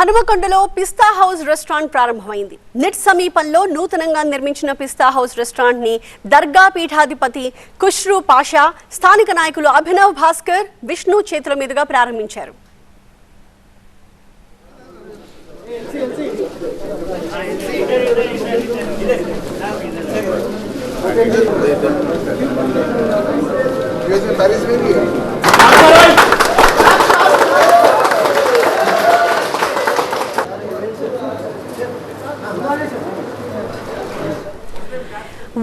హనుమకొండలో Pista house restaurant ప్రారంభమైంది. NIT సమీపంలో నూతనంగా నిర్మించిన పిస్తా హౌస్ రెస్టారెంట్ని దర్గా పీఠాధిపతి ఖుష్రూ పాషా స్థానిక నాయకులు అభినవ్ భాస్కర్ విష్ణు చేతుల మీదుగా ప్రారంభించారు.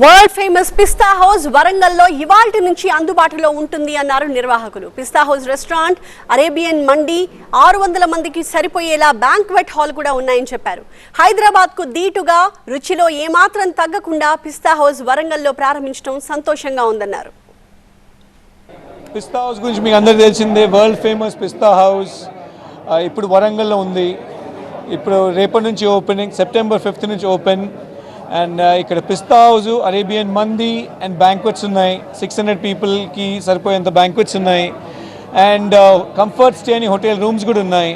వరల్డ్ ఫేమస్ పిస్తా హౌస్ వరంగల్లో ఇవాల్టి నుంచి అందుబాటులో ఉంటుంది అన్నారు నిర్వాహకులు. Pista house restaurant Arabian mandi ఆరు వందల మందికి సరిపోయేలా బ్యాంక్వెట్ హాల్ కూడా ఉన్నాయని చెప్పారు. హైదరాబాద్కు దీటుగా రుచిలో ఏమాత్రం తగ్గకుండా పిస్తా హౌస్ వరంగల్లో ప్రారంభించడం సంతోషంగా ఉందన్నారు. పిస్తా హౌస్ గురించి మీకు అందరికీ తెలిసిందే వరల్డ్ ఫేమస్ పిస్తా హౌస్ ఇప్పుడు వరంగల్లో ఉంది. ఇప్పుడు రేపటి నుంచి ఓపెనింగ్ సెప్టెంబర్ ఫిఫ్త్ నుంచి ఓపెన్ అండ్ uh, ఇక్కడ Pista house Arabian mandi and banquets ఉన్నాయి. సిక్స్ హండ్రెడ్ పీపుల్కి సరిపోయేంత బ్యాంక్వెట్స్ ఉన్నాయి. అండ్ కంఫర్ట్ స్టే అని హోటల్ రూమ్స్ కూడా ఉన్నాయి.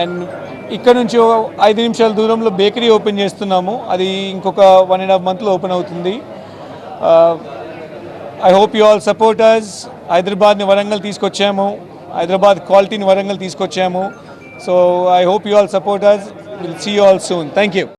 అండ్ ఇక్కడ నుంచి ఓ ఐదు నిమిషాల దూరంలో బేకరీ ఓపెన్ చేస్తున్నాము. అది ఇంకొక వన్ అండ్ హాఫ్ మంత్లో ఓపెన్ అవుతుంది. I hope you all supporters హైదరాబాద్ని వరంగల్ తీసుకొచ్చాము. హైదరాబాద్ క్వాలిటీని వరంగల్ తీసుకొచ్చాము. So I hope you all supporters will see you all soon thank you